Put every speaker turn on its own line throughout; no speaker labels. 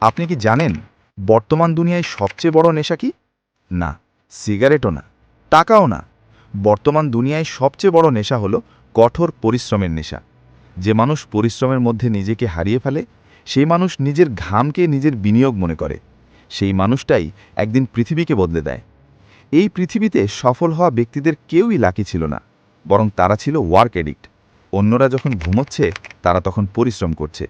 আপনি কি জানেন বর্তমান দুনিয়ায় সবচেয়ে বড় নেশা কি? না, সিগারেটও না, টাকাও না। বর্তমান দুনিয়ায় সবচেয়ে বড় নেশা হলো কঠোর পরিশ্রমের নেশা। যে মানুষ পরিশ্রমের মধ্যে নিজেকে হারিয়ে ফেলে, সেই মানুষ নিজের ঘামকে নিজের বিনিয়োগ মনে করে। সেই মানুষটাই একদিন পৃথিবীকে বদলে দেয়। এই পৃথিবীতে সফল হওয়া ব্যক্তিদের কেউই লাকি ছিল না, বরং তারা ছিল ওয়ার্ক এডিক্ট। অন্যরা যখন ঘুমোচ্ছে, তারা তখন পরিশ্রম করছে।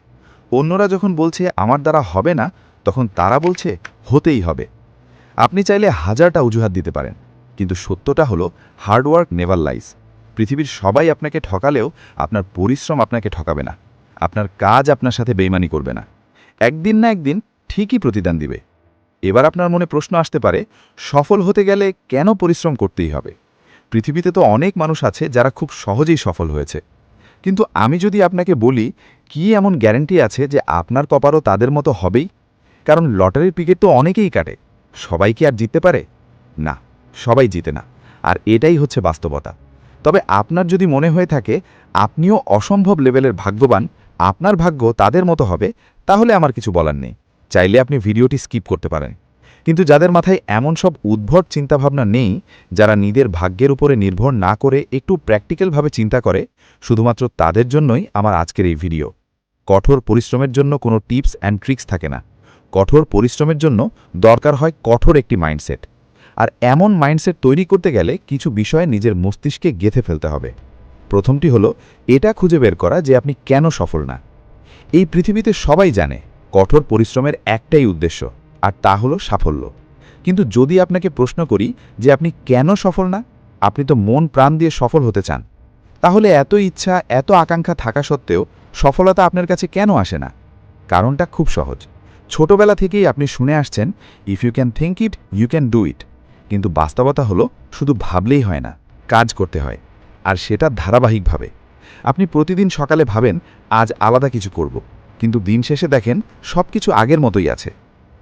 অন্যরা যখন বলছে, আমার দ্বারা হবে না, তখন তারা বলছে, হতেই হবে। আপনি চাইলে হাজারটা অজুহাত দিতে পারেন, কিন্তু সত্যটা হলো হার্ডওয়ার্ক নেভার লাইস। পৃথিবীর সবাই আপনাকে ঠকালেও আপনার পরিশ্রম আপনাকে ঠকাবে না। আপনার কাজ আপনার সাথে বেইমানি করবে না। একদিন না একদিন ঠিকই প্রতিদান দিবে। এবার আপনার মনে প্রশ্ন আসতে পারে, সফল হতে গেলে কেন পরিশ্রম করতেই হবে? পৃথিবীতে তো অনেক মানুষ আছে যারা খুব সহজেই সফল হয়েছে। কিন্তু আমি যদি আপনাকে বলি, কি এমন গ্যারান্টি আছে যে আপনার কপারও তাদের মতো হবেই? কারণ লটারির টিকিট তো অনেকেই কাটে। সবাই কি আর জিততে পারে? না, সবাই জিতে না। আর এটাই হচ্ছে বাস্তবতা। তবে আপনার যদি মনে হয়ে থাকে, আপনিও অসম্ভব লেভেলের ভাগ্যবান, আপনার ভাগ্য তাদের মতো হবে, তাহলে আমার কিছু বলার নেই। চাইলে আপনি ভিডিওটি স্কিপ করতে পারেন। কিন্তু যাদের মাথায় এমন সব উদ্ভট চিন্তাভাবনা নেই, যারা নিজের ভাগ্যের উপরে নির্ভর না করে একটু প্র্যাকটিক্যালভাবে চিন্তা করে, শুধুমাত্র তাদের জন্যই আমার আজকের এই ভিডিও। কঠোর পরিশ্রমের জন্য কোনো টিপস অ্যান্ড ট্রিক্স থাকে না। কঠোর পরিশ্রমের জন্য দরকার হয় কঠোর একটি মাইন্ডসেট। আর এমন মাইন্ডসেট তৈরি করতে গেলে কিছু বিষয়ে নিজের মস্তিষ্কে গেথে ফেলতে হবে। প্রথমটি হলো, এটা খুঁজে বের করা যে আপনি কেন সফল না। এই পৃথিবীতে সবাই জানে, কঠোর পরিশ্রমের একটাই উদ্দেশ্য। আর তা হলো সাফল্য। কিন্তু যদি আপনাকে প্রশ্ন করি যে আপনি কেন সফল না, আপনি তো মন প্রাণ দিয়ে সফল হতে চান। তাহলে এত ইচ্ছা, এত আকাঙ্ক্ষা থাকা সত্ত্বেও সফলতা আপনার কাছে কেন আসে না? কারণটা খুব সহজ। ছোটবেলা থেকেই আপনি শুনে আসছেন if you can think it you can do it কিন্তু বাস্তবতা হলো, শুধু ভাবলেই হয় না, কাজ করতে হয়। আর সেটা ধারাবাহিকভাবে। আপনি প্রতিদিন সকালে ভাবেন, আজ আলাদা কিছু করব। কিন্তু দিন শেষে দেখেন সব কিছু আগের মতোই আছে।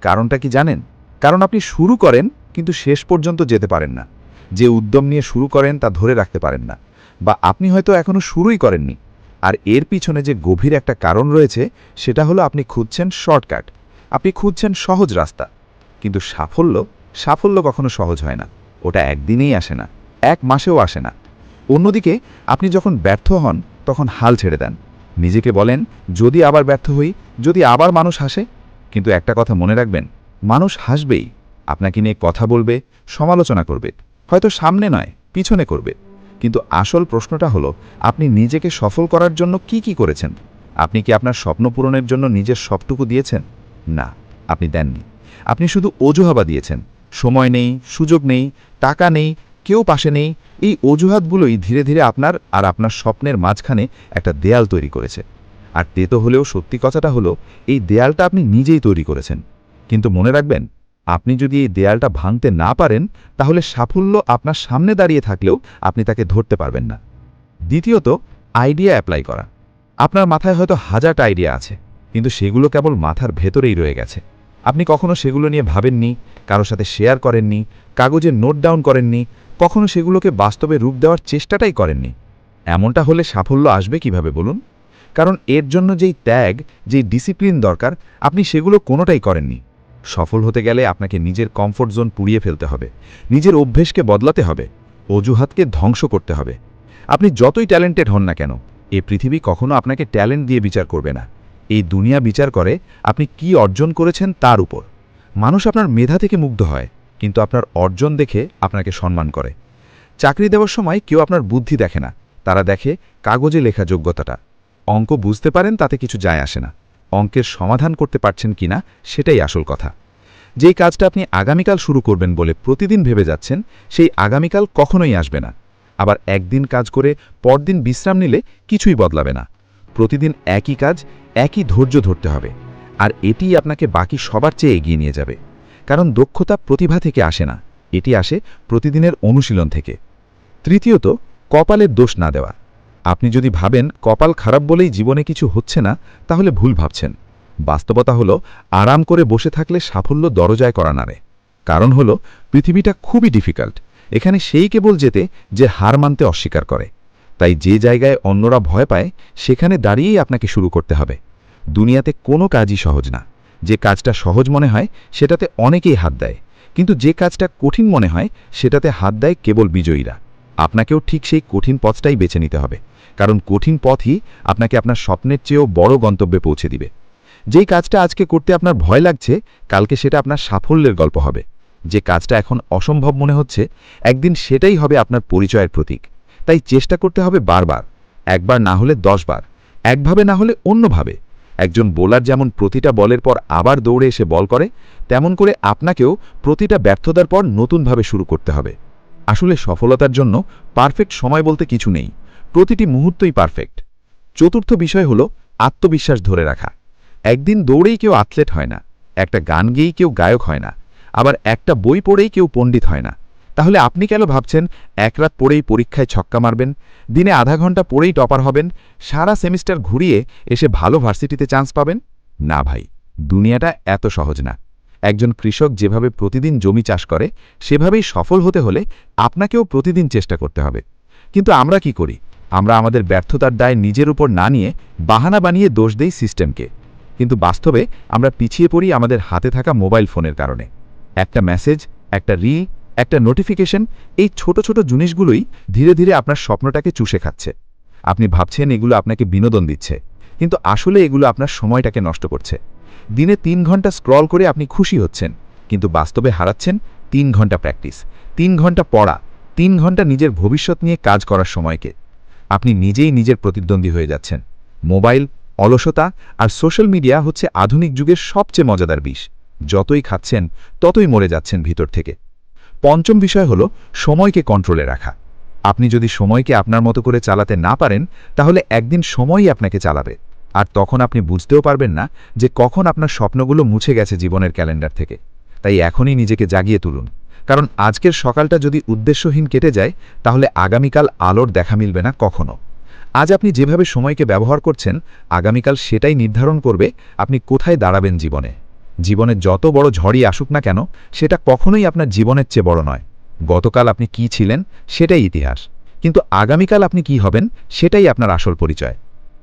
কারণটা কি জানেন? কারণ আপনি শুরু করেন, কিন্তু শেষ পর্যন্ত যেতে পারেন না। যে উদ্যম নিয়ে শুরু করেন, তা ধরে রাখতে পারেন না। বা আপনি হয়তো এখনও শুরুই করেননি। আর এর পিছনে যে গভীর একটা কারণ রয়েছে, সেটা হলো আপনি খুঁজছেন শর্টকাট। আপনি খুঁজছেন সহজ রাস্তা। কিন্তু সাফল্য সাফল্য কখনো সহজ হয় না। ওটা একদিনেই আসে না। এক মাসেও আসে না। অন্যদিকে, আপনি যখন ব্যর্থ হন, তখন হাল ছেড়ে দেন। নিজেকে বলেন, যদি আবার ব্যর্থ হই, যদি আবার মানুষ হাসে কিন্তু একটা কথা মনে রাখবেন, মানুষ হাসবেই, আপনাকে নিয়ে কথা বলবে, সমালোচনা করবে, হয়তো সামনে নয়, পিছনে করবে। কিন্তু আসল প্রশ্নটা হলো, আপনি নিজেকে সফল করার জন্য কি কি করেছেন? আপনি কি আপনার স্বপ্ন পূরণের জন্য নিজের সবটুকু দিয়েছেন? না, আপনি দেননি। আপনি শুধু অজুহাবা দিয়েছেন, সময় নেই, সুযোগ নেই, টাকা নেই, কেউ পাশে নেই, এই অজুহাতগুলোই ধীরে ধীরে আপনার আর আপনার স্বপ্নের মাঝখানে একটা দেয়াল তৈরি করেছে। আর তেতো হলেও সত্যি কথাটা হলো, এই দেয়ালটা আপনি নিজেই তৈরি করেছেন। কিন্তু মনে রাখবেন, আপনি যদি এই দেয়ালটা ভাঙতে না পারেন, তাহলে সাফল্য আপনার সামনে দাঁড়িয়ে থাকলেও আপনি তাকে ধরতে পারবেন না। দ্বিতীয়ত আইডিয়া অ্যাপ্লাই করা। আপনার মাথায় হয়তো হাজারটা আইডিয়া আছে, কিন্তু সেগুলো কেবল মাথার ভেতরেই রয়ে গেছে। আপনি কখনো সেগুলো নিয়ে ভাবেননি কারও সাথে শেয়ার করেননি, কাগজে নোট ডাউন করেননি, কখনো সেগুলোকে বাস্তবে রূপ দেওয়ার চেষ্টাটাই করেননি। এমনটা হলে সাফল্য আসবে কীভাবে বলুন? কারণ এর জন্য যেই ত্যাগ, যেই ডিসিপ্লিন দরকার, আপনি সেগুলো কোনোটাই করেননি। সফল হতে গেলে আপনাকে নিজের কমফোর্ট জোন পুড়িয়ে ফেলতে হবে। নিজের অভ্যেসকে বদলাতে হবে। অজুহাতকে ধ্বংস করতে হবে। আপনি যতই ট্যালেন্টেড হন না কেন, এ পৃথিবী কখনো আপনাকে ট্যালেন্ট দিয়ে বিচার করবে না। এই দুনিয়া বিচার করে আপনি কি অর্জন করেছেন তার উপর। মানুষ আপনার মেধা থেকে মুগ্ধ হয়, কিন্তু আপনার অর্জন দেখে আপনাকে সম্মান করে। চাকরি দেওয়ার সময় কেউ আপনার বুদ্ধি দেখে না। তারা দেখে কাগজে লেখা যোগ্যতাটা। অঙ্ক বুঝতে পারেন, তাতে কিছু যায় আসে না। অঙ্কের সমাধান করতে পারছেন কিনা সেটাই আসল কথা। যেই কাজটা আপনি আগামীকাল শুরু করবেন বলে প্রতিদিন ভেবে যাচ্ছেন, সেই আগামীকাল কখনোই আসবে না। আবার একদিন কাজ করে পরদিন বিশ্রাম নিলে কিছুই বদলাবে না। প্রতিদিন একই কাজ, একই ধৈর্য ধরতে হবে। আর এটিই আপনাকে বাকি সবার চেয়ে এগিয়ে নিয়ে যাবে। কারণ দক্ষতা প্রতিভা থেকে আসে না, এটি আসে প্রতিদিনের অনুশীলন থেকে। তৃতীয়ত কপালের দোষ না দেওয়া। আপনি যদি ভাবেন কপাল খারাপ বলেই জীবনে কিছু হচ্ছে না, তাহলে ভুল ভাবছেন। বাস্তবতা হলো, আরাম করে বসে থাকলে সাফল্য দরজায় করা নাড়ে। কারণ হলো, পৃথিবীটা খুবই ডিফিকাল্ট এখানে সেই কেবল যেতে, যে হার মানতে অস্বীকার করে। তাই যে জায়গায় অন্যরা ভয় পায়, সেখানে দাঁড়িয়েই আপনাকে শুরু করতে হবে। দুনিয়াতে কোনো কাজই সহজ না। যে কাজটা সহজ মনে হয়, সেটাতে অনেকেই হাত দেয়। কিন্তু যে কাজটা কঠিন মনে হয়, সেটাতে হাত দেয় কেবল বিজয়ীরা। আপনাকেও ঠিক সেই কঠিন পথটাই বেছে নিতে হবে। কারণ কঠিন পথই আপনাকে আপনার স্বপ্নের চেয়েও বড় গন্তব্যে পৌঁছে দিবে। যেই কাজটা আজকে করতে আপনার ভয় লাগছে, কালকে সেটা আপনার সাফল্যের গল্প হবে। যে কাজটা এখন অসম্ভব মনে হচ্ছে, একদিন সেটাই হবে আপনার পরিচয়ের প্রতীক। তাই চেষ্টা করতে হবে বারবার, একবার না হলে দশবার, একভাবে না হলে অন্যভাবে। একজন বোলার যেমন প্রতিটা বলের পর আবার দৌড়ে এসে বল করে, তেমন করে আপনাকেও প্রতিটা ব্যর্থতার পর নতুনভাবে শুরু করতে হবে। আসলে সফলতার জন্য পারফেক্ট সময় বলতে কিছু নেই। প্রতিটি মুহূর্তই পারফেক্ট। চতুর্থ বিষয় হলো আত্মবিশ্বাস ধরে রাখা। একদিন দৌড়েই কেউ অ্যাথলেট হয় না, একটা গান গেয়েই কেউ গায়ক হয় না, আবার একটা বই পড়েই কেউ পণ্ডিত হয় না। তাহলে আপনি কেন ভাবছেন এক রাত পড়েই পরীক্ষায় ছক্কা মারবেন, দিনে আধা ঘণ্টা পড়েই টপার হবেন, সারা সেমিস্টার ঘুরিয়ে এসে ভালো ভার্সিটিতে চান্স পাবেন? না ভাই, দুনিয়াটা এত সহজ না। একজন কৃষক যেভাবে প্রতিদিন জমি চাষ করে, সেভাবেই সফল হতে হলে আপনাকেও প্রতিদিন চেষ্টা করতে হবে। কিন্তু আমরা কি করি? আমরা আমাদের ব্যর্থতার দায় নিজের উপর না নিয়ে বাহানা বানিয়ে দোষ দেই সিস্টেমকে। কিন্তু বাস্তবে আমরা পিছিয়ে পড়ি আমাদের হাতে থাকা মোবাইল ফোনের কারণে। একটা মেসেজ, একটা রিল, একটা নোটিফিকেশন, এই ছোট ছোট জিনিসগুলোই ধীরে ধীরে আপনার স্বপ্নটাকে চুষে খাচ্ছে। আপনি ভাবছেন এগুলো আপনাকে বিনোদন দিচ্ছে, কিন্তু আসলে এগুলো আপনার সময়টাকে নষ্ট করছে। দিনে তিন ঘণ্টা স্ক্রল করে আপনি খুশি হচ্ছেন, কিন্তু বাস্তবে হারাচ্ছেন তিন ঘণ্টা প্র্যাকটিস, তিন ঘণ্টা পড়া, তিন ঘণ্টা নিজের ভবিষ্যৎ নিয়ে কাজ করার সময়কে। আপনি নিজেই নিজের প্রতিদ্বন্দ্বী হয়ে যাচ্ছেন। মোবাইল, অলসতা আর সোশ্যাল মিডিয়া হচ্ছে আধুনিক যুগের সবচেয়ে মজাদার বিষ। যতই খাচ্ছেন, ততই মরে যাচ্ছেন ভিতর থেকে। পঞ্চম বিষয় হল সময়কে কন্ট্রোলে রাখা। আপনি যদি সময়কে আপনার মতো করে চালাতে না পারেন, তাহলে একদিন সময়ই আপনাকে চালাবে। আর তখন আপনি বুঝতেও পারবেন না যে কখন আপনার স্বপ্নগুলো মুছে গেছে জীবনের ক্যালেন্ডার থেকে। তাই এখনই নিজেকে জাগিয়ে তুলুন। কারণ আজকের সকালটা যদি উদ্দেশ্যহীন কেটে যায়, তাহলে আগামীকাল আলোর দেখা মিলবে না কখনো। আজ আপনি যেভাবে সময়কে ব্যবহার করছেন, আগামীকাল সেটাই নির্ধারণ করবে আপনি কোথায় দাঁড়াবেন জীবনে। জীবনে যত বড় ঝড়ই আসুক না কেন, সেটা কখনোই আপনার জীবনের চেয়ে বড় নয়। গতকাল আপনি কি ছিলেন, সেটাই ইতিহাস। কিন্তু আগামীকাল আপনি কি হবেন, সেটাই আপনার আসল পরিচয়।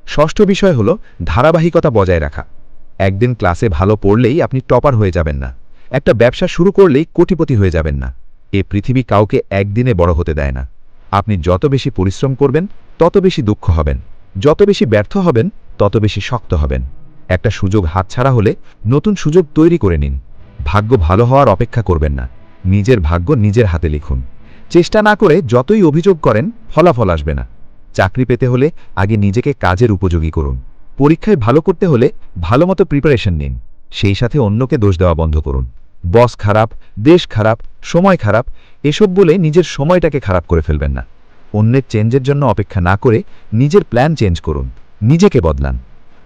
ষষ্ঠ বিষয় হল ধারাবাহিকতা বজায় রাখা। একদিন ক্লাসে ভালো পড়লেই আপনি টপার হয়ে যাবেন না। একটা ব্যবসা শুরু করলেই কোটিপতি হয়ে যাবেন না। এ পৃথিবী কাউকে একদিনে বড় হতে দেয় না। আপনি যত বেশি পরিশ্রম করবেন, তত বেশি দুঃখ হবেন। যত বেশি ব্যর্থ হবেন, তত বেশি শক্ত হবেন। একটা সুযোগ হাতছাড়া হলে নতুন সুযোগ তৈরি করে নিন। ভাগ্য ভালো হওয়ার অপেক্ষা করবেন না। নিজের ভাগ্য নিজের হাতে লিখুন। চেষ্টা না করে যতই অভিযোগ করেন, ফলাফল আসবে না। চাকরি পেতে হলে আগে নিজেকে কাজের উপযোগী করুন। পরীক্ষায় ভালো করতে হলে ভালো মতো প্রিপারেশন নিন। সেই সাথে অন্যকে দোষ দেওয়া বন্ধ করুন। বস খারাপ, দেশ খারাপ, সময় খারাপ, এসব বলে নিজের সময়টাকে খারাপ করে ফেলবেন না। অন্যের চেঞ্জের জন্য অপেক্ষা না করে নিজের প্ল্যান চেঞ্জ করুন। নিজেকে বদলান।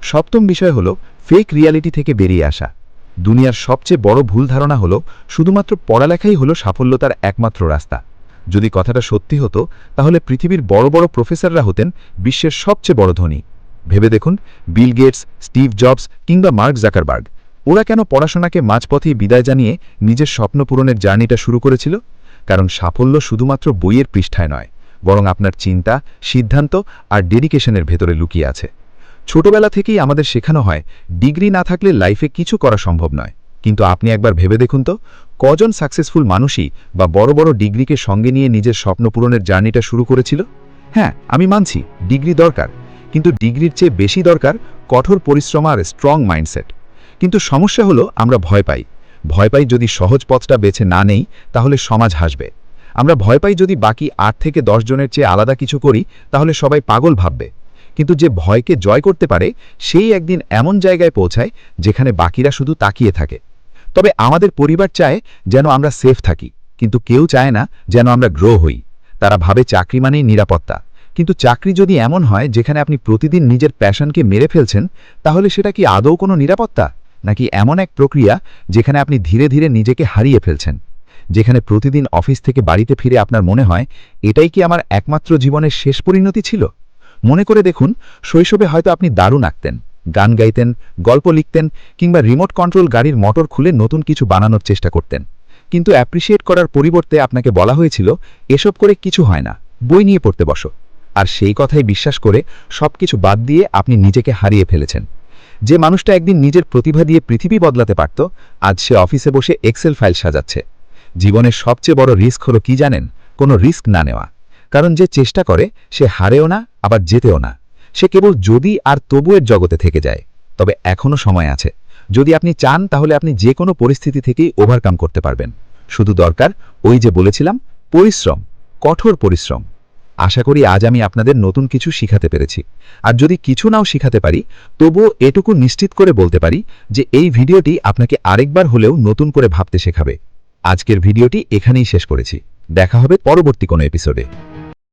সপ্তম বিষয় হল ফেক রিয়ালিটি থেকে বেরিয়ে আসা। দুনিয়ার সবচেয়ে বড় ভুল ধারণা হল শুধুমাত্র পড়ালেখাই হলো সাফল্যতার একমাত্র রাস্তা। যদি কথাটা সত্যি হতো, তাহলে পৃথিবীর বড় বড় প্রফেসররা হতেন বিশ্বের সবচেয়ে বড় ধনী। ভেবে দেখুন, বিল গেটস, স্টিভ জবস কিংবা মার্ক জাকারবার্গ, ওরা কেন পড়াশোনাকে মাঝপথেই বিদায় জানিয়ে নিজের স্বপ্ন পূরণের জার্নিটা শুরু করেছিল? কারণ সাফল্য শুধুমাত্র বইয়ের পৃষ্ঠায় নয়, বরং আপনার চিন্তা, সিদ্ধান্ত আর ডেডিকেশনের ভেতরে লুকিয়ে আছে। ছোটবেলা থেকেই আমাদের শেখানো হয়, ডিগ্রি না থাকলে লাইফে কিছু করা সম্ভব নয়। কিন্তু আপনি একবার ভেবে দেখুন তো, কজন সাকসেসফুল মানুষই বা বড় বড় ডিগ্রিকে সঙ্গে নিয়ে নিজের স্বপ্ন পূরণের জার্নিটা শুরু করেছিল? হ্যাঁ আমি মানছি, ডিগ্রি দরকার। কিন্তু ডিগ্রির চেয়ে বেশি দরকার কঠোর পরিশ্রম আর স্ট্রং মাইন্ডসেট কিন্তু সমস্যা হলো, আমরা ভয় পাই। ভয় পাই যদি সহজ পথটা বেছে না নেই, তাহলে সমাজ হাসবে। আমরা ভয় পাই যদি বাকি আট থেকে দশ জনের চেয়ে আলাদা কিছু করি, তাহলে সবাই পাগল ভাববে। কিন্তু যে ভয়কে জয় করতে পারে, সেই একদিন এমন জায়গায় পৌঁছায়, যেখানে বাকিরা শুধু তাকিয়ে থাকে। তবে আমাদের পরিবার চায় যেন আমরা সেফ থাকি, কিন্তু কেউ চায় না যেন আমরা গ্রো হই। তারা ভাবে চাকরি মানেই নিরাপত্তা। কিন্তু চাকরি যদি এমন হয় যেখানে আপনি প্রতিদিন নিজের প্যাশনকে মেরে ফেলছেন, তাহলে সেটা কি আদৌ কোনো নিরাপত্তা? নাকি এমন এক প্রক্রিয়া যেখানে আপনি ধীরে ধীরে নিজেকে হারিয়ে ফেলছেন? যেখানে প্রতিদিন অফিস থেকে বাড়িতে ফিরে আপনার মনে হয়, এটাই কি আমার একমাত্র জীবনের শেষ পরিণতি ছিল? মনে করে দেখুন, শৈশবে হয়তো আপনি দারুণ আঁকতেন। গান গাইতেন, গল্প লিখতেন কিংবা রিমোট কন্ট্রোল গাড়ির মোটর খুলে নতুন কিছু বানানোর চেষ্টা করতেন। কিন্তু অ্যাপ্রিসিয়েট করার পরিবর্তে আপনাকে বলা হয়েছিল, এসব করে কিছু হয় না, বই নিয়ে পড়তে বসো। আর সেই কথাই বিশ্বাস করে সব কিছু বাদ দিয়ে আপনি নিজেকে হারিয়ে ফেলেছেন।
যে মানুষটা একদিন নিজের প্রতিভা দিয়ে পৃথিবী বদলাতে পারত, আজ সে অফিসে বসে এক্সেল ফাইল সাজাচ্ছে। জীবনের সবচেয়ে বড় রিস্ক হলো কি জানেন? কোনো রিস্ক না নেওয়া। কারণ যে চেষ্টা করে, সে হারেও না, আবার জেতেও না। সে কেবল যদি আর তবুয়ের জগতে থেকে যায়। তবে এখনও সময় আছে। যদি আপনি চান, তাহলে আপনি যে কোনো পরিস্থিতি থেকেই ওভারকাম করতে পারবেন। শুধু দরকার, ওই যে বলেছিলাম, পরিশ্রম, কঠোর পরিশ্রম। আশা করি আজ আমি আপনাদের নতুন কিছু শিখাতে পেরেছি। আর যদি কিছু নাও শিখাতে পারি, তবুও এটুকু নিশ্চিত করে বলতে পারি যে এই ভিডিওটি আপনাকে আরেকবার হলেও নতুন করে ভাবতে শেখাবে। আজকের ভিডিওটি এখানেই শেষ করেছি। দেখা হবে পরবর্তী কোনো এপিসোডে